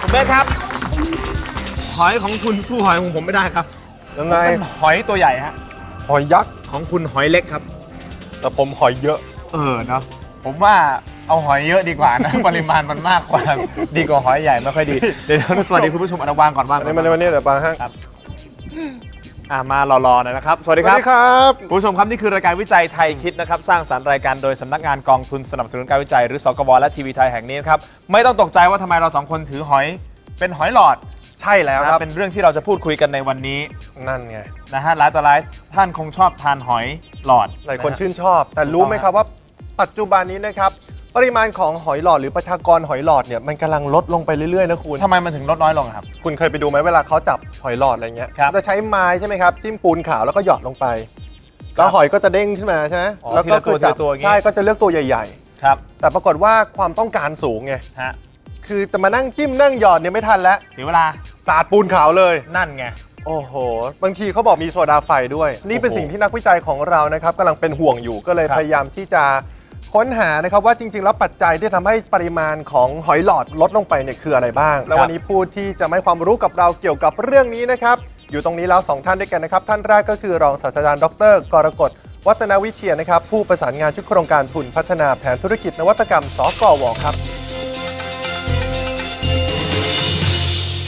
คุณเบสครับ หอยของคุณสู้หอยของผมไม่ได้ครับยังไงเป็นหอยตัวใหญ่ฮะ หอยยักษ์ ของคุณหอยเล็กครับ แต่ผมหอยเยอะ เออเนาะผมว่าเอาหอยเยอะดีกว่านะ ปริมาณมันมากกว่า ดีกว่าหอยใหญ่ไม่ค่อยดี เดี๋ยวสวัสดีคุณผู้ชมอนวางก่อนว่างอันก่อนี้นมาในวันนี้เดี๋ยวปาฮะครับ อ่ามารอๆหน่อยนะครับ สวัสสดีวัคสรับดีครับคุณผู้ชมครับ นี่คือรายการวิจัยไทยคิดนะครับ สร้างสรรค์รายการโดยสำนักงานกองทุนสนับสนุนการวิจัย หรือสกวและทีวีไทยแห่งนี้นะครับ ไม่ต้องตกใจว่าทำไมเราสองคนถือหอย เป็นหอยหลอด ใช่แล้วนะครับ เป็นเรื่องที่เราจะพูดคุยกันในวันนี้นั่นไง นะฮะหลายต่อหลายท่านคงชอบทานหอยหลอดหลายคนนะฮะชื่นชอบ แต่รู้ไหมครับว่าปัจจุบันนี้นะครับ ปริมาณของหอยหลอดหรือประชากรหอยหลอดเนี่ยมันกำลังลดลงไปเรื่อยๆนะคุณ ทำไมมันถึงลดน้อยลงอะครับ คุณเคยไปดูไหมเวลาเขาจับหอยหลอดอะไรเงี้ยครับเขาจะใช้ไม้ใช่ไหมครับจิ้มปูนขาวแล้วก็หยอดลงไป แล้วหอยก็จะเด้งขึ้นมาใช่ไหมอ๋อแล้วก็ทีละตัวคือจับทีละตัวอย่างงี้ ใช่ก็จะเลือกตัวใหญ่ ครับๆ แต่ปรากฏว่าความต้องการสูงไง ฮะ คือจะมานั่งจิ้มนั่งหยอดเนี่ยไม่ทันแล้วเสียเวลาสาดปูนขาวเลย นั่นไง โอ้โห บางทีเขาบอกมีโซดาไฟด้วย นี่เป็นโอ้โหสิ่งที่นักวิจัยของเรานะครับกำลังเป็นห่วงอยู่ก็เลยครับ พยายามที่จะค้นหานะครับว่าจริง ๆ แล้วปัจจัยที่ทำให้ปริมาณของหอยหลอดลดลงไปเนี่ยคืออะไรบ้าง แล้ววันนี้ผู้ที่จะมาให้ความรู้กับเราเกี่ยวกับเรื่องนี้นะครับ อยู่ตรงนี้แล้วสองท่านด้วยกันนะครับ ท่านแรกก็คือรองศาสตราจารย์ดรกรกฎวัฒนวิเชียรนะครับ ผู้ประสานงานชุดโครงการทุนพัฒนาแผนธุรกิจนวัตกรรมสกวครับ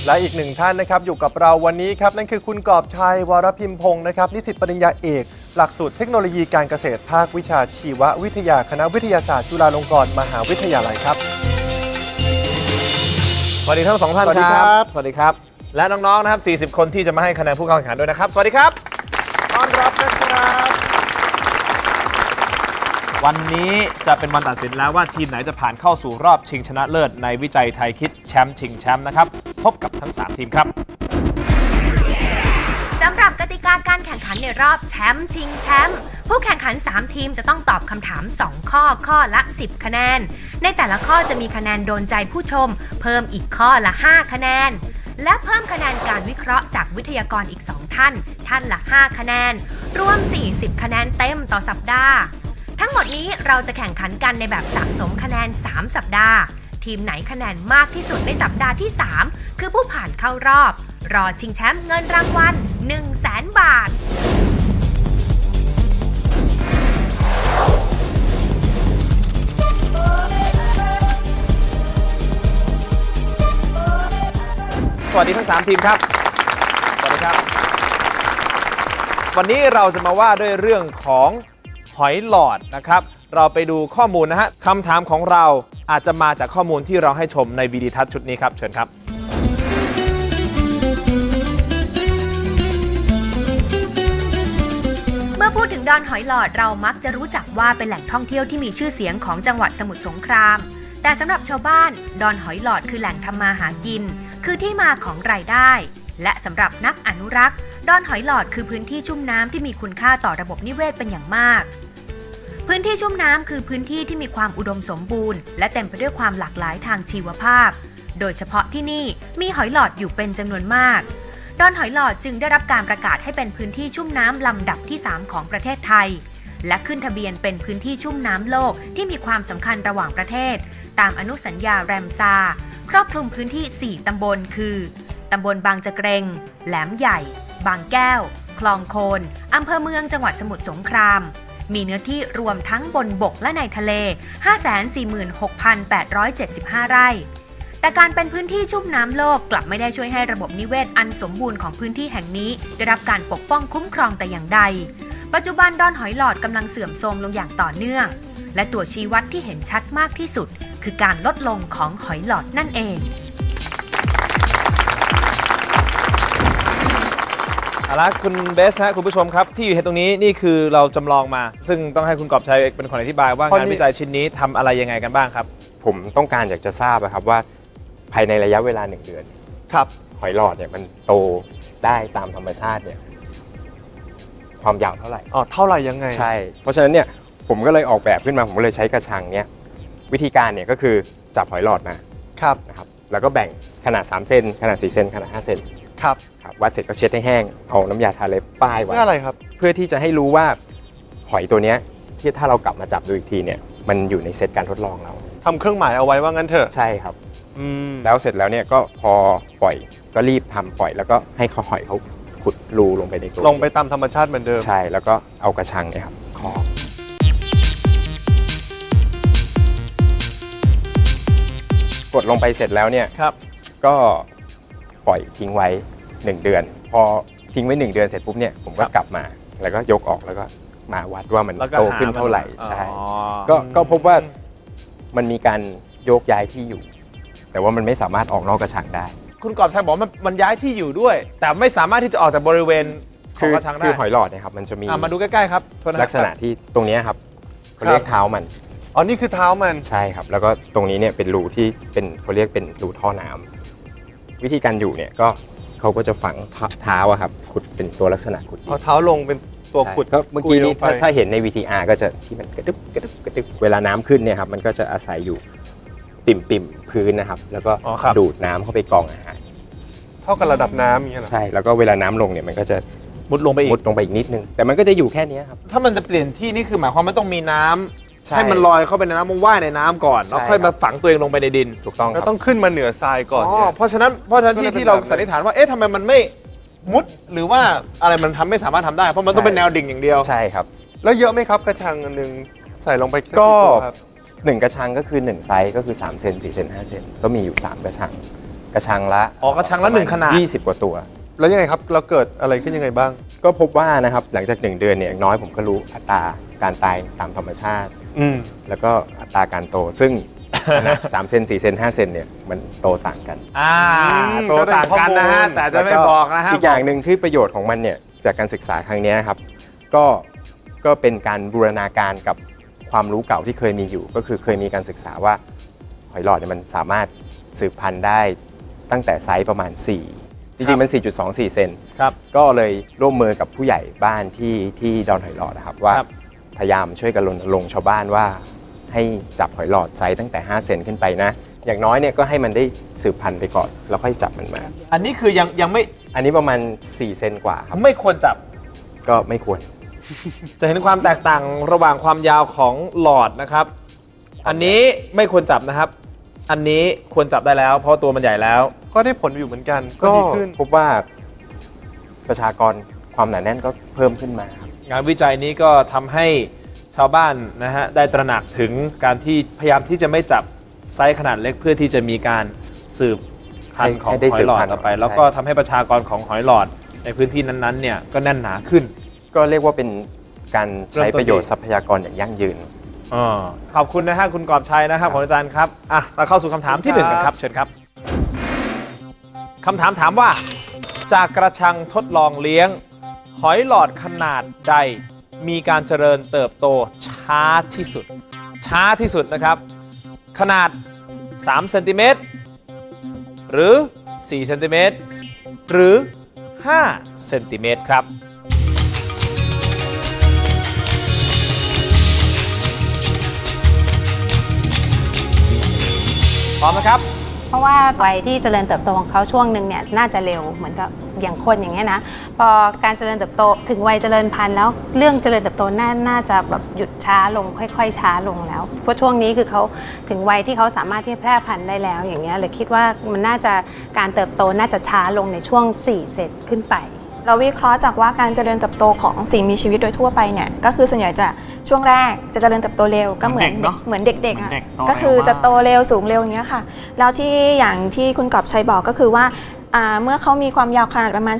และอีกหนึ่งท่านนะครับอยู่กับเราวันนี้ครับ นั่นคือคุณกอบชัยวรพิมพงศ์นะครับนิสิตปริญญาเอก หลักสูตรเทคโนโลยีการเกษตรภาควิชาชีววิทยาคณะวิทยาศาสตร์จุฬาลงกรณ์มหาวิทยาลัยครับสวัสดีทั้งสองท่านสวัสดีครับ สวัสดีครับ และน้องๆนะครับ 40 คนที่จะมาให้คะแนนผู้เข้าแข่งขันด้วยนะครับ สวัสดีครับต้อนรับนะครับ วันนี้จะเป็นวันตัดสินแล้วว่าทีมไหนจะผ่านเข้าสู่รอบชิงชนะเลิศในวิจัยไทยคิดแชมป์ชิงแชมป์นะครับ พบกับทั้ง 3 ทีมครับสำหรับกติกาการแข่งขันในรอบแชมป์ชิงแชมป์ผู้แข่งขัน 3 ทีมจะต้องตอบคำถาม 2 ข้อข้อละ 10 คะแนน ในแต่ละข้อจะมีคะแนนโดนใจผู้ชม เพิ่มอีกข้อละ 5 คะแนน และเพิ่มคะแนนการวิเคราะห์จากวิทยากรอีก 2 ท่าน ท่านละ 5 คะแนน รวม 40 คะแนนเต็มต่อสัปดาห์ ทั้งหมดนี้เราจะแข่งขันกันในแบบสะสมคะแนน 3 สัปดาห์ ทีมไหนคะแนนมากที่สุดในสัปดาห์ที่ 3 คือผู้ผ่านเข้ารอบ รอชิงแชมป์เงินรางวัล1 0 0 0 0แสนบาท สวัสดีทั้ง 3 ทีมครับ สวัสดีครับ วันนี้เราจะมาว่าด้วยเรื่องของ หอยหลอดนะครับ เราไปดูข้อมูลนะฮะคำถามของเราอาจจะมาจากข้อมูลที่เราให้ชมในวีดีทัศน์ชุดนี้ครับ เชิญครับ เมื่อพูดถึงดอนหอยหลอดเรามักจะรู้จักว่าเป็นแหล่งท่องเที่ยวที่มีชื่อเสียงของจังหวัดสมุทรสงคราม แต่สำหรับชาวบ้าน ดอนหอยหลอดคือแหล่งทำมาหากิน คือที่มาของรายได้ และสำหรับนักอนุรักษ์ดอนหอยหลอดคือพื้นที่ชุ่มน้ำที่มีคุณค่าต่อระบบนิเวศเป็นอย่างมาก พื้นที่ชุ่มน้ำคือพื้นที่ที่มีความอุดมสมบูรณ์ และเต็มไปด้วยความหลากหลายทางชีวภาพ โดยเฉพาะที่นี่มีหอยหลอดอยู่เป็นจำนวนมากดอนหอยหลอดจึงได้รับการประกาศให้เป็นพื้นที่ชุ่มน้ำลำดับที่ 3 ของประเทศไทย และขึ้นทะเบียนเป็นพื้นที่ชุ่มน้ำโลกที่มีความสำคัญระหว่างประเทศ ตามอนุสัญญาแรมซา ครอบคลุมพื้นที่ 4 ตำบลคือตำบลบางจะเกรงแหลมใหญ่ บางแก้ว คลองโคนอำเภอเมืองจังหวัดสมุทรสงคราม มีเนื้อที่รวมทั้งบนบกและในทะเล 546,875 ไร่ แต่การเป็นพื้นที่ชุ่มน้ำโลกกลับไม่ได้ช่วยให้ระบบนิเวศอันสมบูรณ์ของพื้นที่แห่งนี้ ได้รับการปกป้องคุ้มครองแต่อย่างใด ปัจจุบันดอนหอยหลอดกำลังเสื่อมโทรมลงอย่างต่อเนื่อง และตัวชี้วัดที่เห็นชัดมากที่สุด คือการลดลงของหอยหลอดนั่นเอง เอาละคุณเบสฮะคุณผู้ชมครับที่อยู่เห็นตรงนี้นี่คือเราจำลองมา ซึ่งต้องให้คุณกอบชัยเป็นคนอธิบายว่าข้อนี้งานวิจัยชิ้นนี้ทำอะไรยังไงกันบ้างครับ ผมต้องการอยากจะทราบอะครับว่าภายในระยะเวลาหนึ่งเดือน ครับหอยหลอดเนี่ยมันโตได้ตามธรรมชาติเนี่ยความยาวเท่าไหร่ อ๋อเท่าไหร่ยังไง ใช่ เพราะฉะนั้นเนี่ยผมก็เลยออกแบบขึ้นมาผมก็เลยใช้กระชังเนี่ยวิธีการเนี่ยก็คือจับหอยหลอดมาครับ นะครับแล้วก็แบ่งขนาด 3 เซนขนาด 4 เซนขนาด 5 เซน ครับครับวัดเสร็จก็เช็ดให้แห้งเอาน้ำยาทาเล็บป้ายไว้เพื่ออะไรครับ เพื่อที่จะให้รู้ว่าหอยตัวเนี้ยที่ถ้าเรากลับมาจับดูอีกทีเนี่ยมันอยู่ในเซตการทดลองเรา ทำเครื่องหมายเอาไว้ว่างั้นเถอะใช่ครับ อืมแล้วเสร็จแล้วเนี่ยก็พอปล่อยก็รีบทำปล่อยแล้วก็ให้เขาหอยเขาขุดรูลงไปในตัวลงไปตามธรรมชาติเหมือนเดิม ใช่แล้วก็เอากระชังเนี่ยครับครอบกดลงไปเสร็จแล้วเนี่ยครับ ก็ปล่อยทิ้งไว้ 1 เดือน พอทิ้งไว้ 1 เดือนเสร็จปุ๊บเนี่ยผมก็กลับมา แล้วก็ยกออกแล้วก็มาวัดว่ามันแล้วก็โตหขึ้นเท่าไหร่มันใช่อ๋อ ก็ก็พบว่ามันมีการโยกย้ายที่อยู่ แต่ว่ามันไม่สามารถออกนอกกระชังได้ คุณกอบชัยบอกมันมันย้ายที่อยู่ด้วย แต่ไม่สามารถที่จะออกจากบริเวณขอคืงอกระชังได้คือหอยหลอดเนะครับมันจะมีอะมาดูใกล้ๆครับโทษนคลัรับกษณะที่ตรงเนี้ยครับเขาเรียกเท้ามันอ๋อนี่คือเท้ามัน ใช่ครับ แล้วก็ตรงนี้เนี่ยเป็นรูที่เป็นเขาเรียกเป็นรูท่อน้ำวิธีการอยู่เนี่ยก็ เขาก็จะฝังเท้าอะครับขุดเป็นตัวลักษณะขุดดิน เอาเท้าลงเป็นตัวใช่ขุดก็เมื่อกี้นี้คุยลงไปถ้าถ้าเห็นใน VTR ก็จะที่มันกระดึบกระดึบกระดึบเวลาน้ำขึ้นเนี่ยครับมันก็จะอาศัยอยู่ปิ่มปิ่มๆพื้นนะครับ แล้วก็อ๋อครับ ดูดน้ำเข้าไปกรองอาหารเท่ากับระดับน้ำอย่างเงี้ยเหรอ ใช่ แล้วก็เวลาน้ำลงเนี่ยมันก็จะมุดลงไปอีมุกดลงไปอีกนิดนึง แต่มันก็จะอยู่แค่เนี้ยครับถ้ามันจะเปลี่ยนที่นี่คือหมายความว่าต้องมีน้ำ ใช่ ให้มันลอยเข้าไปในน้ำมันว่ายในน้ำก่อนแล้วใช่ค่อยครัมาบ ฝังตัวเองลงไปในดินถูกต้องคแล้วรับต้องขึ้นมาเหนือทรายก่อนอ๋อเนี่ย เพราะฉะนั้นเพราะฉะนั้นก็เลที่ยเป็นที่เราแบบนั้นสันนิษฐานว่าเอ๊ะทำไมมันไม่มุดหรือว่าอะไรมันทำไม่สามารถทำได้ เพราะมันต้องใช่เป็นแนวดิ่งอย่างเดียว ใช่ครับ แล้วเยอะไหมครับกระชังอันหนึงใส่ลงไปก็ กี่ตัวครับหนึ่งกระชังก็คือ 1 ไซส์ก็คือ3เซน4เซน5เซนก็มีอยู่ 3 กระชัง กระชังละอ๋อกระชังละหนึ่งขนาด 20 กว่าตัว แล้วยังไงครับเราเกิดอะไรขึ้นยังไงบ้าง ก็พบว่านะครับหลังจาก 1 เดือนเนี่ยอย่างน้อยผมก็รู้อัตราการตายตามธรรมชาติ อืม แล้วก็อัตราการโตซึ่งขนาด3เซน4เซน5เซนเนี่ยมันโตต่างกันอ่าอืมตัวต่างกันนะฮะก็ได้ข้อมูลแต่จะไม่บอกนะฮะอีกอย่างหนึ่งที่ประโยชน์ของมันเนี่ยจากการศึกษาครั้งเนี้ยครับ ก็ก็เป็นการบูรณาการกับความรู้เก่าที่เคยมีอยู่ ก็คือเคยมีการศึกษาว่าหอยหลอดเนี่ยมันสามารถสืบพันธุ์ได้ตั้งแต่ไซส์ประมาณ 4 จริงๆมัน 4.24 เซน ครับ ก็เลยร่วมมือกับผู้ใหญ่บ้านที่ที่ดอนหอยหลอดนะครับว่าครับ พยายามช่วยกันรณรงค์ชาวบ้านว่าให้จับหอยหลอดไซส์ตั้งแต่ 5 เซนขึ้นไปนะ อย่างน้อยเนี่ยก็ให้มันได้สืบพันธุ์ไปก่อน แล้วค่อยจับมันมา อันนี้คือยังยังไม่อันนี้ประมาณ 4 เซนกว่าครับ ไม่ควรจับ ก็ไม่ควร จะเห็นความแตกต่างระหว่างความยาวของหลอดนะครับ อันนี้ไม่ควรจับนะครับ อันนี้ควรจับได้แล้ว เพราะตัวมันใหญ่แล้ว ก็ได้ผลอยู่เหมือนกันก็ก็ดีขึ้น พบว่าประชากรความหนาแน่นก็เพิ่มขึ้นมาครับ งานวิจัยนี้ก็ทำให้ชาวบ้านนะฮะได้ตระหนักถึงการที่พยายามที่จะไม่จับไซส์ขนาดเล็กเพื่อที่จะมีการสืบพันธุ์ของให้ได้หอสืยบหลอดพันธุ์ต่อไป ใช่ แล้วก็ทำให้ประชากรของหอยหลอดในพื้นที่นั้นๆเนี่ยก็แน่นหนาขึ้น ก็เรียกว่าเป็นการใช้เริ่มต้นประโยชน์ดีทรัพยากรอย่างยั่งยืนออขอบคุณนะฮะคุณกอบชัยนะครับของอาจารย์ครับอะเราเข้าสู่คำถามที่หนึ่งกันครับ เชิญครับคำถามถามว่า จากกระชังทดลองเลี้ยง หอยหลอดขนาดใด มีการเจริญเติบโตช้าที่สุด ช้าที่สุดนะครับ ขนาด3เซนติเมตรหรือ4เซนติเมตรหรือ5เซนติเมตรครับพร้อมนะครับ เพราะว่าวัยที่เจริญเติบโตของเขาช่วงหนึ่งเนี่ยน่าจะเร็วเหมือนกับอย่างคนอย่างเงี้ยนะ พอการเจริญเติบโตถึงวัยเจริญพันธุ์แล้ว เรื่องเจริญเติบโตน่าน่าจะแบบหยุดช้าลงค่อย ๆ ช้าลงแล้ว เพราะช่วงนี้คือเขาถึงวัยที่เขาสามารถที่จะแพร่พันธุ์ได้แล้ว อย่างเงี้ยเลยคิดว่ามันน่าจะการเติบโตน่าจะช้าลงในช่วง4เซนขึ้นไป เราวิเคราะห์จากว่าการเจริญเติบโตของสิ่งมีชีวิตโดยทั่วไปเนี่ยก็คือส่วนใหญ่จะช่วงแรกจะเจริญเติบโตเร็วก็เหมือนเหมือนเด็กเนอะเหมือนเด็กๆอะเหมือนเด็กโตก็คือเร็วมากจะโตเร็วสูงเร็วอย่างเงี้ยค่ะ แล้วที่อย่างที่คุณกอบชัยบอกก็คือว่าอ่า เมื่อเขามีความยาวขนาดประมาณ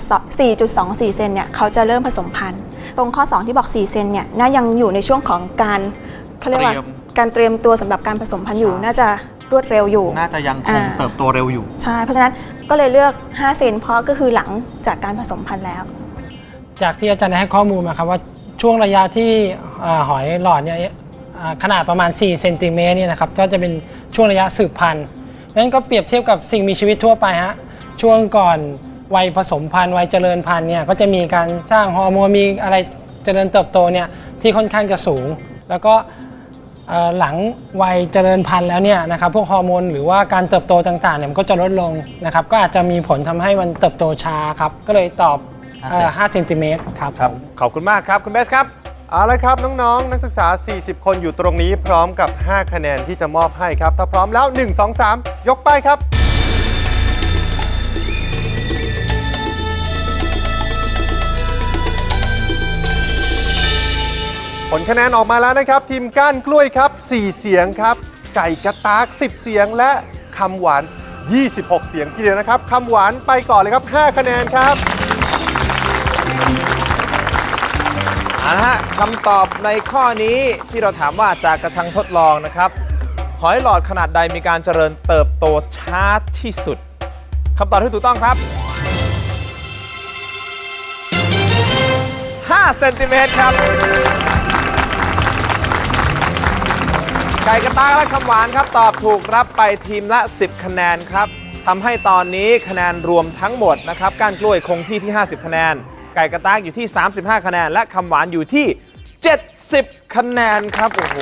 4.24 เซนเนี่ยเขาจะเริ่มผสมพันธุ์ ตรงข้อ 2 ที่บอก 4 เซนเนี่ยน่ายังอยู่ในช่วงของการเขาเรียกว่าเตรียมการเตรียมตัวสำหรับการผสมพันธุ์อยู่น่าจะรวดเร็วอยู่ น่าจะยังคงอ่าเติบโตเร็วอยู่ ใช่ เพราะฉะนั้นก็เลยเลือก 5 เซนเพราะก็คือหลังจากการผสมพันธุ์แล้ว จากที่อาจารย์ได้ให้ข้อมูลมาครับว่าช่วงระยะที่อ่าหอยหลอดเนี่ยอ่าขนาดประมาณ 4 เซนติเมตรเนี่ยนะครับก็จะเป็นช่วงระยะสืบพันธุ์นั้นก็เปรียบเทียบกับสิ่งมีชีวิตทั่วไปฮะ ช่วงก่อนวัยผสมพันธุ์วัยเจริญพันธุ์เนี่ยก็จะมีการสร้างฮอร์โมนมีอะไรเจริญเติบโตเนี่ยที่ค่อนข้างจะสูง แล้วก็เอ่อหลังวัยเจริญพันธุ์แล้วเนี่ยนะครับพวกฮอร์โมนหรือว่าการเติบโตต่างๆเนี่ยมันก็จะลดลงนะครับก็อาจจะมีผลทำให้มันเติบโตช้าครับก็เลยตอบเอ่อ5เซนติเมตรครับครับ ขอบคุณมากครับ คุณเบสครับเอาละครับ น้องๆ นักศึกษา 40 คนอยู่ตรงนี้พร้อมกับ 5 คะแนนที่จะมอบให้ครับ ถ้าพร้อมแล้ว 1 2 3 ยกไปายครับ ลคะแนนออกมาแล้วนะครับ ทีมก้านกล้วยครับ 4 เสียงครับ ไก่กระตาก 10 เสียงและคำหวาน 26 เสียงทีเดียวนะครับคำหวานไปก่อนเลยครับ 5 คะแนนครับเอาละฮะคำตอบในข้อนี้ที่เราถามว่าจากกระชังทดลองนะครับ หอยหลอดขนาดใดมีการเจริญเติบโตช้าที่สุดคำตอบที่ถูกต้องครับ5เซนติเมตรครับ ไก่กระตาและคำหวานครับ ตอบถูกรับไปทีมละ 10 คะแนนครับทำให้ตอนนี้คะแนนรวมทั้งหมดนะครับก้านกล้วยคงที่ที่ 50 คะแนน ไก่กระตากอยู่ที่ 35 คะแนน และคำหวานอยู่ที่ 70 คะแนนครับ โอ้โห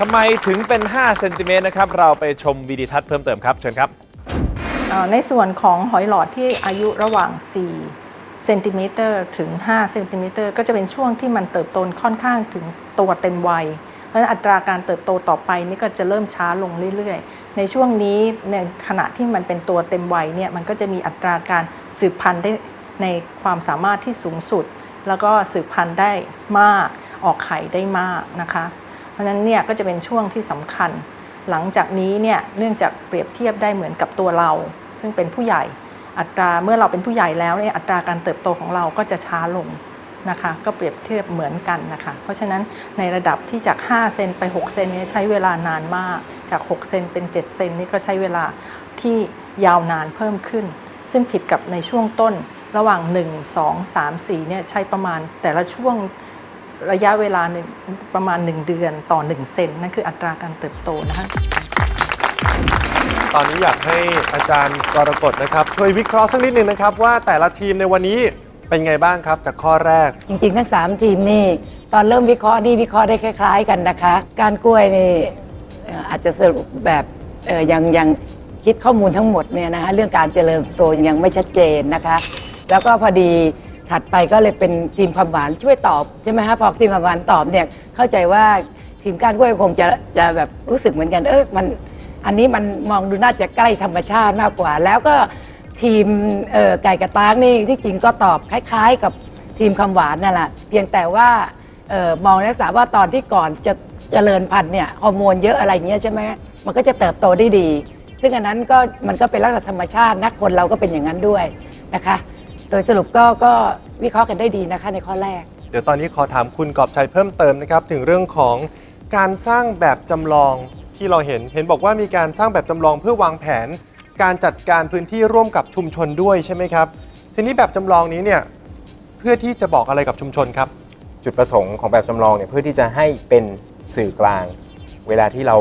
ทำไมถึงเป็น 5 เซนติเมตรนะครับ เราไปชมวิดีทัศน์เพิ่มเติมครับ เชิญครับ ในส่วนของหอยหลอดที่อายุระหว่าง 4 เซนติเมตรถึง5เซนติเมตรก็จะเป็นช่วงที่มันเติบโตค่อนข้างถึงตัวเต็มวัย เพราะฉะนั้นอัตราการเติบโตต่อไปนี่ก็จะเริ่มช้าลงเรื่อยๆ ในช่วงนี้ในขณะที่มันเป็นตัวเต็มวัยเนี่ยมันก็จะมีอัตราการสืบพันธุ์ได้ในความสามารถที่สูงสุด แล้วก็สืบพันธุ์ได้มากออกไข่ได้มากนะคะ เพราะฉะนั้นเนี่ยก็จะเป็นช่วงที่สำคัญ หลังจากนี้เนี่ยเนื่องจากเปรียบเทียบได้เหมือนกับตัวเรา ซึ่งเป็นผู้ใหญ่ อัตราเมื่อเราเป็นผู้ใหญ่แล้วเนี่ยอัตราการเติบโตของเราก็จะช้าลงนะคะก็เปรียบเทียบเหมือนกันนะคะ เพราะฉะนั้นในระดับที่จาก 5 เซนไป 6 เซนนี่ยใช้เวลานานมาก จาก 6 เซนเป็น 7 เซนนี่ก็ใช้เวลาที่ยาวนานเพิ่มขึ้น ซึ่งผิดกับในช่วงต้นระหว่าง 1 2 3 4เนี่ยใช้ประมาณแต่ละช่วงระยะเวลาประมาณ 1 เดือนต่อ 1 เซนนั่นคืออัตราการเติบโตนะคะ ตอนนี้อยากให้อาจารย์กรกฎนะครับ ช่วยวิเคราะห์สักนิดหนึ่งนะครับ ว่าแต่ละทีมในวันนี้เป็นไงบ้างครับจากข้อแรก จริงๆ ทั้ง 3 ทีมนี่ ตอนเริ่มวิเคราะห์นี่วิเคราะห์ได้คล้าย ๆ กันนะคะ การกล้วยนี่เอ่ออาจจะสรุปแบบเอ่อยังยังคิดข้อมูลทั้งหมดเนี่ยนะคะเรื่องการเจริญเติบโตยังไม่ชัดเจนนะคะ แล้วก็พอดีถัดไปก็เลยเป็นทีมความหวานช่วยตอบใช่ไหมคะพอทีมความหวานตอบเนี่ยเข้าใจว่าทีมการกล้วยคงจะจะแบบรู้สึกเหมือนกันเออมัน อันนี้มันมองดูน่าจะใกล้ธรรมชาติมากกว่า แล้วก็ทีมไก่กระตากนี่ที่จริงก็ตอบคล้าย ๆ กับทีมคำหวานนั่นแหละเพียงแต่ว่าออมองนักษณะว่าตอนที่ก่อนจะเจริญพันธุ์เนี่ยฮอร์โมนเยอะอะไรเงี้ยใช่ไหมมันก็จะเติบโตได้ดี ซึ่งอันนั้นก็มันก็เป็นลักษณะธรรมชาตินะคนเราก็เป็นอย่างนั้นด้วยนะคะ โดยสรุปก็ก็วิเคราะห์กันได้ดีนะคะในข้อแรก เดี๋ยวตอนนี้ขอถามคุณกอบชัยเพิ่มเติมนะครับ ถึงเรื่องของการสร้างแบบจำลอง ที่เราเห็น เห็นบอกว่ามีการสร้างแบบจำลองเพื่อวางแผน การจัดการพื้นที่ร่วมกับชุมชนด้วยใช่ไหมครับ ทีนี้แบบจำลองนี้เนี่ยเพื่อที่จะบอกอะไรกับชุมชนครับ จุดประสงค์ของแบบจำลองเนี่ยเพื่อที่จะให้เป็นสื่อกลาง เวลาที่เรา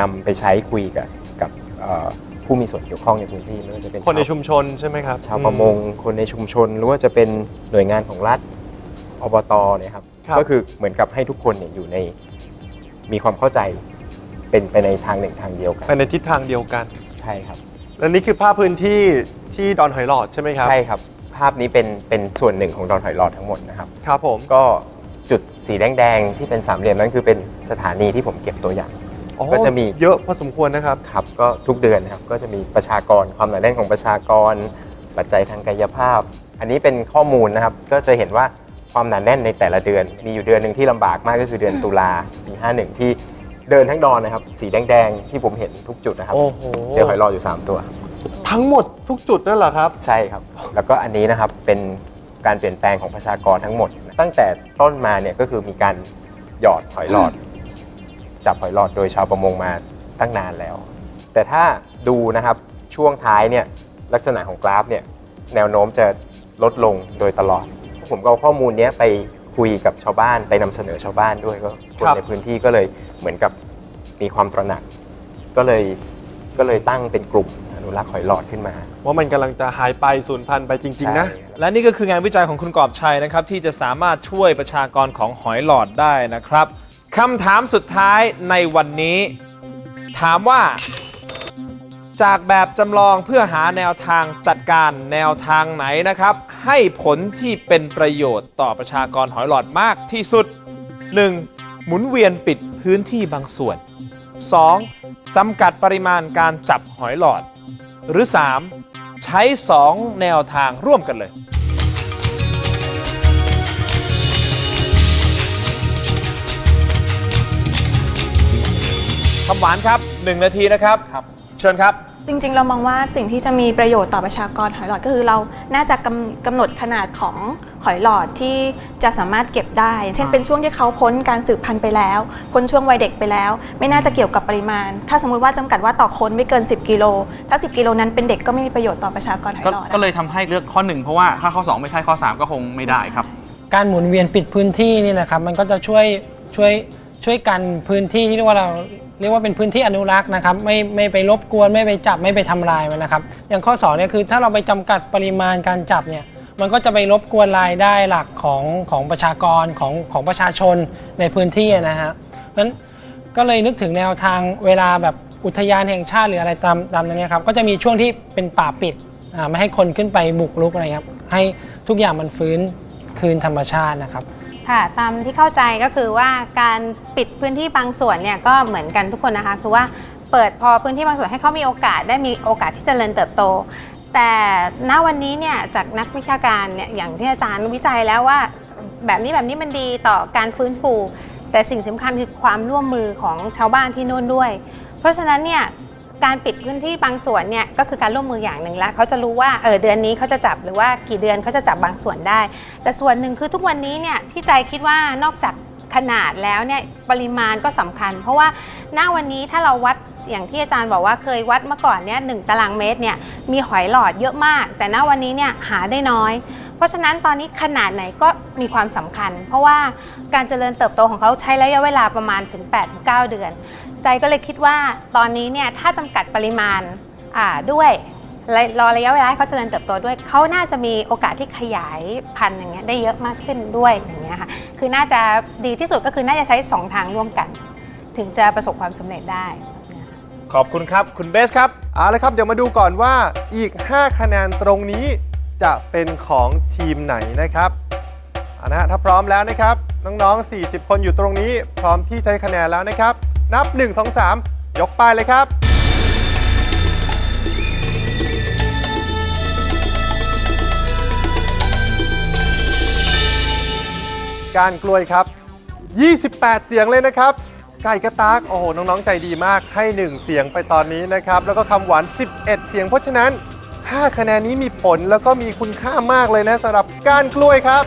นำไปใช้คุยกับกับเอ่อผู้มีส่วนเกี่ยวข้องในพื้นที่ไม่ว่าจะเป็นคนในชาว ชุมชนใช่ไหมครับชาวประมงคนในชุมชน หรือว่าจะเป็นหน่วยงานของรัฐอบตเนี่ยครับ ครับ ก็คือเหมือนกับให้ทุกคนเนี่ยอยู่ในมีความเข้าใจ เป็นไปในทางหนึ่งทางเดียวกันไปในทิศทางเดียวกัน ใช่ครับ และนี่คือภาพพื้นที่ที่ดอนหอยหลอดใช่ไหมครับ ใช่ครับ ภาพนี้เป็นเป็นส่วนหนึ่งของดอนหอยหลอดทั้งหมดนะครับ ครับผม ก็จุดสีแดงๆที่เป็นสามเหลี่ยมนั้นคือเป็นสถานีที่ผมเก็บตัวอย่าง อ๋อก็จะมี เยอะพอสมควรนะครับ ครับ ก็ทุกเดือนนะครับ ก็จะมีประชากรความหนาแน่นของประชากร ปัจจัยทางกายภาพ อันนี้เป็นข้อมูลนะครับ ก็จะเห็นว่าความหนาแน่นในแต่ละเดือน มีอยู่เดือนหนึ่งที่ลำบากมากก็คือเดือนตุลาปี 51 ที่ เดินทั้งดอนนะครับ สีแดงๆ ที่ผมเห็นทุกจุดนะครับ โอ้โหเจอหอยหลอดอยู่ 3 ตัว ทั้งหมดทุกจุดนั่นเหรอครับ ใช่ครับ แล้วก็อันนี้นะครับเป็นการเปลี่ยนแปลงของประชากรทั้งหมด ตั้งแต่ต้นมาเนี่ยก็คือมีการหยอดหอยหลอด จับหอยหลอดโดยชาวประมงมาตั้งนานแล้ว แต่ถ้าดูนะครับช่วงท้ายเนี่ยลักษณะของกราฟเนี่ยแนวโน้มจะลดลงโดยตลอด ผมก็เอาข้อมูลเนี้ยไป คุยกับชาวบ้านไปนำเสนอชาวบ้านด้วยก็คนครับในพื้นที่ก็เลยเหมือนกับมีความตระหนัก ก็เลยก็เลยตั้งเป็นกลุ่มนุรักษ์หอยหลอดขึ้นมา ว่ามันกำลังจะหายไปสูญพันธุ์ไปจริง ๆ นะใช่และนี่ก็คืองานวิจัยของคุณกอบชัยนะครับ ที่จะสามารถช่วยประชากรของหอยหลอดได้นะครับคำถามสุดท้ายในวันนี้ ถามว่า จากแบบจำลองเพื่อหาแนวทางจัดการแนวทางไหนนะครับ ให้ผลที่เป็นประโยชน์ต่อประชากรหอยหลอดมากที่สุด 1. หมุนเวียนปิดพื้นที่บางส่วน 2. จำกัดปริมาณการจับหอยหลอด หรือ 3. ใช้ 2 แนวทางร่วมกันเลยคำหวานครับ 1 นาทีนะครับ เชิญครับ จริงๆ เรามองว่าสิ่งที่จะมีประโยชน์ต่อประชากรหอยหลอดก็คือเราน่าจะกำกำหนดขนาดของหอยหลอดที่จะสามารถเก็บได้ เช่นเป็นช่วงที่เขาพ้นการสืบพันธุ์ไปแล้ว พ้นช่วงวัยเด็กไปแล้ว ไม่น่าจะเกี่ยวกับปริมาณ ถ้าสมมติว่าจำกัดว่าต่อคนไม่เกิน 10 กิโล ถ้า 10 กิโลนั้นเป็นเด็กก็ไม่มีประโยชน์ต่อประชากรหอยก็หลอดก็เลยทำให้เลือกข้อหนึ่งเพราะว่าถ้าข้อ2ไม่ใช่ข้อ3ก็คงไม่ได้ครับ การหมุนเวียนปิดพื้นที่นี่นะครับ มันก็จะช่วยช่วยช่วยกันพื้นที่ที่เรียกว่าเรา เรียกว่าเป็นพื้นที่อนุรักษ์นะครับไม่ไม่ไปรบกวนไม่ไปจับไม่ไปทำลายมันนะครับ อย่างข้อ2เนี่ยคือถ้าเราไปจำกัดปริมาณการจับเนี่ยมันก็จะไปรบกวนรายได้หลักของของประชากรของของประชาชนในพื้นที่นะฮะนั้นก็เลยนึกถึงแนวทางเวลาแบบอุทยานแห่งชาติหรืออะไรตามตามนั้นนะครับก็จะมีช่วงที่เป็นป่าปิดไม่ให้คนขึ้นไปบุกรุกอะไรครับให้ทุกอย่างมันฟื้นคืนธรรมชาตินะครับ ค่ะ ตามที่เข้าใจก็คือว่าการปิดพื้นที่บางส่วนเนี่ยก็เหมือนกันทุกคนนะคะ คือว่าเปิดพอพื้นที่บางส่วนให้เขามีโอกาสได้มีโอกาสที่จะเจริญเติบโต แต่ณวันนี้เนี่ยจากนักวิชาการเนี่ยอย่างที่อาจารย์วิจัยแล้วว่าแบบนี้แบบนี้มันดีต่อการฟื้นฟู แต่สิ่งสำคัญคือความร่วมมือของชาวบ้านที่โน่นด้วย เพราะฉะนั้นเนี่ย การปิดพื้นที่บางส่วนเนี่ยก็คือการร่วมมืออย่างหนึ่งแล้วเขาจะรู้ว่าเออเดือนนี้เขาจะจับหรือว่ากี่เดือนเขาจะจับบางส่วนได้ แต่ส่วนหนึ่งคือทุกวันนี้เนี่ยที่ใจคิดว่านอกจากขนาดแล้วเนี่ยปริมาณก็สำคัญ เพราะว่าณวันนี้ถ้าเราวัดอย่างที่อาจารย์บอกว่าเคยวัดเมื่อก่อนเนี่ยหนึ่งตารางเมตรเนี่ยมีหอยหลอดเยอะมาก แต่ณวันนี้เนี่ยหาได้น้อย เพราะฉะนั้นตอนนี้ขนาดไหนก็มีความสำคัญ เพราะว่าการเจริญเติบโตของเขาใช้ระยะเวลาประมาณถึง8-9 เดือน ใจก็เลยคิดว่าตอนนี้เนี่ยถ้าจำกัดปริมาณอ่าด้วยและรอระยะเวลาให้เขาเจริญเติบโตด้วยเขาน่าจะมีโอกาสที่ขยายพันธุ์อย่างเงี้ยได้เยอะมากขึ้นด้วยอย่างเงี้ยค่ะคือน่าจะดีที่สุดก็คือน่าจะใช้สองทางร่วมกัน ถึงจะประสบความสำเร็จได้ ขอบคุณครับ คุณเบสครับ เอาละครับ เดี๋ยวมาดูก่อนว่าอีก 5 คะแนนตรงนี้จะเป็นของทีมไหนนะครับเอานะฮะถ้าพร้อมแล้วนะครับ น้องๆ 40 คนอยู่ตรงนี้ พร้อมที่จะให้คะแนนแล้วนะครับ นับ 1 2 3 ยกป้ายเลยครับการกล้วยครับ 28 เสียงเลยนะครับ ไก่กระตากโอ้โห น้อง ๆ ใจดีมากให้ 1 เสียงไปตอนนี้นะครับ แล้วก็คำหวาน 11 เสียง เพราะฉะนั้น 5 คะแนนนี้มีผลแล้วก็มีคุณค่ามากเลยนะสำหรับก้านกล้วยครับ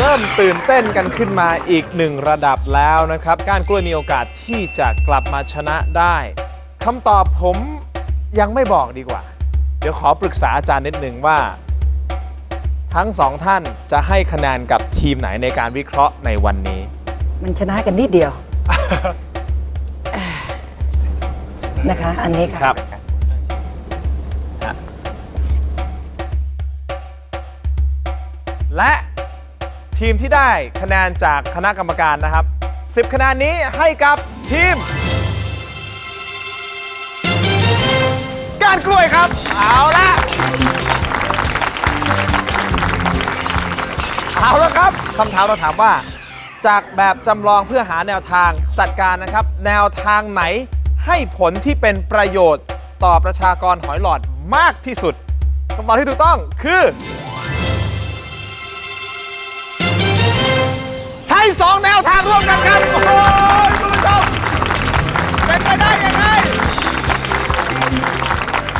เริ่มตื่นเต้นกันขึ้นมาอีกหนึ่งระดับแล้วนะครับก้านกล้วยมีโอกาสที่จะกลับมาชนะได้คำตอบผมยังไม่บอกดีกว่า เดี๋ยวขอปรึกษาอาจารย์นิดหนึ่งว่า ทั้งสองท่านจะให้คะแนนกับทีมไหนในการวิเคราะห์ในวันนี้ มันชนะกันนิดเดียว นะคะ อันนี้ค่ะ ครับ และ ทีมที่ได้คะแนนจากคณะกรรมการนะครับ 10 คะแนนนี้ให้กับทีม การกล้วยครับ เอาละเอาละครับคำถามเราถามว่า จากแบบจำลองเพื่อหาแนวทางจัดการนะครับ แนวทางไหนให้ผลที่เป็นประโยชน์ต่อประชากรหอยหลอดมากที่สุดคำตอบที่ถูกต้องคือ สองแนวทางร่วมกันครับ โอ้โหคุณผู้ชมเป็นไปได้ยังไง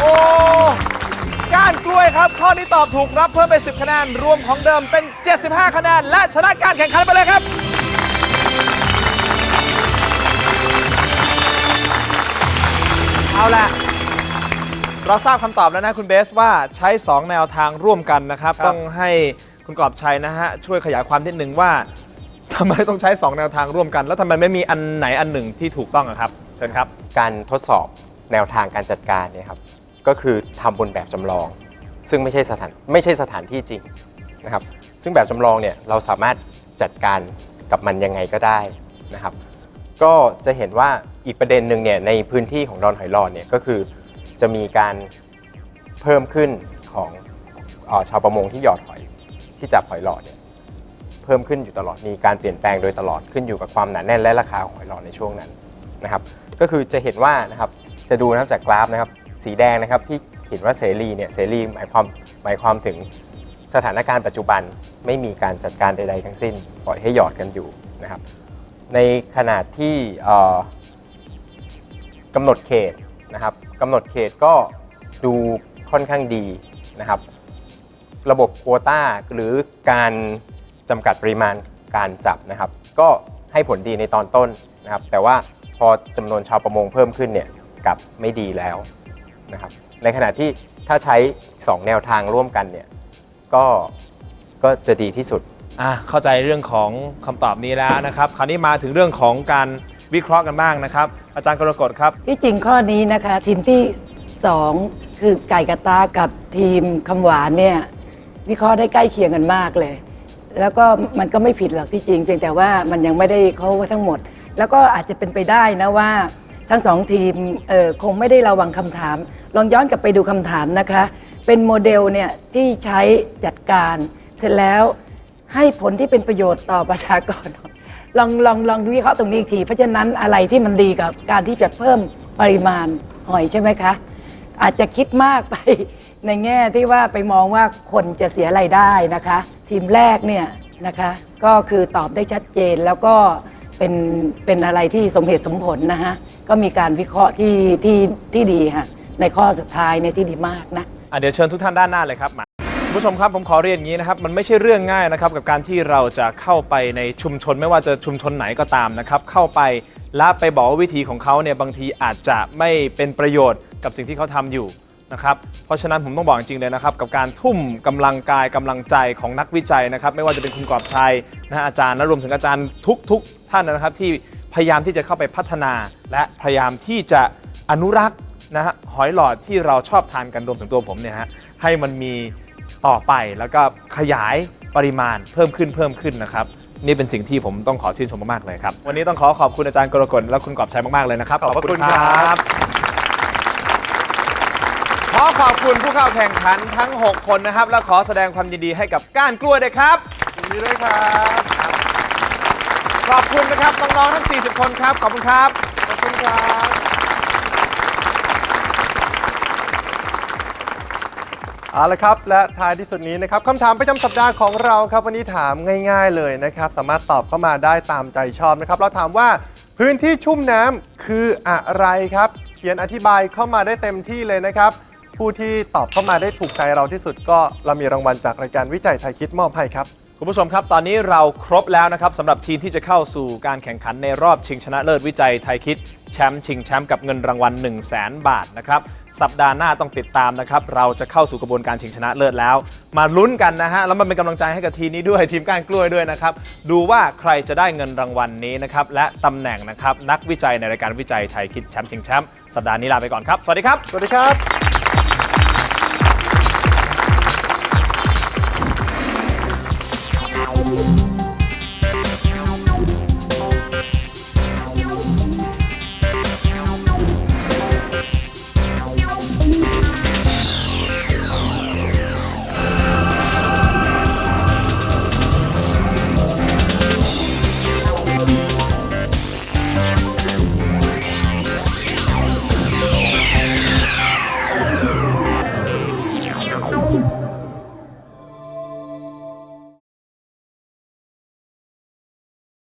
โอ้ก้านกล้วยครับ ข้อนี้ตอบถูกรับเพิ่มไป 10 คะแนน รวมของเดิมเป็น 75 คะแนน และชนะการแข่งขันไปเลยครับ เอาละเราทราบคำตอบแล้วนะคุณเบสว่าใช้ 2 แนวทางร่วมกันนะครับครับต้องให้คุณกอบชัยนะฮะ ช่วยขยายความนิดนึงว่า ทำไมต้องใช้ 2 แนวทางร่วมกัน แล้วทำไมไม่มีอันไหนอันหนึ่งที่ถูกต้องอะครับเชิญครับ การทดสอบแนวทางการจัดการเนี่ยครับก็คือทำบนแบบจำลอง ซึ่งไม่ใช่สถานไม่ใช่สถานที่จริงนะครับซึ่งแบบจำลองเนี่ยเราสามารถจัดการกับมันยังไงก็ได้นะครับ ก็จะเห็นว่าอีกประเด็นหนึ่งเนี่ยในพื้นที่ของดอนหอยหลอดเนี่ยก็คือจะมีการเพิ่มขึ้นของเออชาวประมงที่หยอดหอยที่จับหอยหลอดเนี่ย พิ่มขึ้นอยู่ตลอดมีการเปลี่ยนแปลงโดยตลอดขึ้นอยู่กับความหนาแน่นและราคาของหอยหลอดในช่วงนั้นนะครับ ก็คือจะเห็นว่านะครับจะดูนะครับจากกราฟนะครับสีแดงนะครับที่เห็นว่าเสรีเนี่ยเสรีหมายความหมายความถึงสถานการณ์ปัจจุบันไม่มีการจัดการใด ๆ ทั้งสิ้น ปล่อยให้หยอดกันอยู่นะครับ ในขนาดที่กำหนดเขตนะครับกำหนดเขตก็ดูค่อนข้างดีนะครับ ระบบโควต้าหรือการ จำกัดปริมาณการจับนะครับ ก็ให้ผลดีในตอนต้นนะครับ แต่ว่าพอจำนวนชาวประมงเพิ่มขึ้นเนี่ยกลับไม่ดีแล้วนะครับ ในขณะที่ถ้าใช้ 2 แนวทางร่วมกันเนี่ยก็ก็จะดีที่สุดอะเข้าใจเรื่องของคำตอบนี้แล้วนะครับ คราวนี้มาถึงเรื่องของการวิเคราะห์กันบ้างนะครับ อาจารย์กรกฎครับ ที่จริงข้อนี้นะคะทีมที่ 2 คือไก่กระตากับทีมคำหวานเนี่ยวิเคราะห์ได้ใกล้เคียงกันมากเลย แล้วก็มันก็ไม่ผิดหรอกที่จริง เพียงแต่ว่ามันยังไม่ได้เขาไว้ทั้งหมด แล้วก็อาจจะเป็นไปได้นะว่าทั้งสองทีมเอ่อคงไม่ได้ระวังคำถาม ลองย้อนกลับไปดูคำถามนะคะ เป็นโมเดลเนี่ยที่ใช้จัดการ เสร็จแล้วให้ผลที่เป็นประโยชน์ต่อประชากร ลองลองลองดูวิเคราะห์ตรงนี้อีกที เพราะฉะนั้นอะไรที่มันดีกับการที่จะเพิ่มปริมาณหอยใช่ไหมคะ อาจจะคิดมากไปในแง่ที่ว่าไปมองว่าคนจะเสียรายได้นะคะ ทีมแรกเนี่ยนะคะก็คือตอบได้ชัดเจนแล้วก็เป็นเป็นอะไรที่สมเหตุสมผลนะฮะก็มีการวิเคราะห์ที่ที่ที่ดีค่ะในข้อสุดท้ายเนี่ยที่ดีมากนะ อะเดี๋ยวเชิญทุกท่านด้านหน้าเลยครับมาคุณผู้ชมครับผมขอเรียนอย่างนี้นะครับมันไม่ใช่เรื่องง่ายนะครับกับการที่เราจะเข้าไปในชุมชนไม่ว่าจะชุมชนไหนก็ตามนะครับเข้าไปและไปบอกว่าวิธีของเขาเนี่ยบางทีอาจจะไม่เป็นประโยชน์กับสิ่งที่เขาทำอยู่ นะครับเพราะฉะนั้นผมต้องบอกจริงเลยนะครับกับการทุ่มกำลังกายกำลังใจของนักวิจัยนะครับไม่ว่าจะเป็นคุณกอบชัยนะอาจารย์และรวมถึงอาจารย์ทุก ๆ ท่านนะครับที่พยายามที่จะเข้าไปพัฒนา และพยายามที่จะอนุรักษ์นะฮะหอยหลอดที่เราชอบทานกันรวมถึงตัวผมเนี่ยฮะให้มันมีต่อไปแล้วก็ขยายปริมาณเพิ่มขึ้นเพิ่มขึ้นนะครับนี่เป็นสิ่งที่ผมต้องขอชื่นชมมากๆเลยครับ วันนี้ต้องขอขอบคุณอาจารย์กรกฎและคุณกอบชัยมากๆเลยนะครับ ขอบคุณครับ ขอขอบคุณผู้เข้าแข่งขันทั้ง 6 คนนะครับ และขอแสดงความยินดีให้กับก้านกล้วยด้วยครับ ยินดีด้วยครับ ขอบคุณนะครับน้องๆทั้ง 40 คนครับ ขอบคุณครับ ขอบคุณครับ เอาละครับ และท้ายที่สุดนี้นะครับคำถามประจำสัปดาห์ของเราครับ วันนี้ถามง่าย ๆ เลยนะครับ สามารถตอบเข้ามาได้ตามใจชอบนะครับ เราถามว่าพื้นที่ชุ่มน้ำคืออะไรครับ เขียนอธิบายเข้ามาได้เต็มที่เลยนะครับ ผู้ที่ตอบเข้ามาได้ถูกใจเราที่สุดก็เรามีรางวัลจากรายการวิจัยไทยคิดมอบให้ครับ คุณผู้ชมครับ ตอนนี้เราครบแล้วนะครับสำหรับทีมที่จะเข้าสู่การแข่งขันในรอบชิงชนะเลิศวิจัยไทยคิดแชมป์ชิงแชมป์กับเงินรางวัล 1 0 0 0 0แบาทนะครับสัปดาห์หน้าต้องติดตามนะครับ เราจะเข้าสู่กระบวนการชิงชนะเลิศแล้ว มาลุ้นกันนะฮะ แล้วมันเป็นกำลังใจให้กับทีมนี้ด้วยทีมก้านกล้วยด้วยนะครับ ดูว่าใครจะได้เงินรางวัลนี้นะครับ และตำแหน่งนะครับ นักวิจัยในรายการวิจัยไทยคิดแชมป์ชิงแชมป์สัปดาห์นี้ลาไปก่อนครับ สวัสดีครับ สวัสดีครับ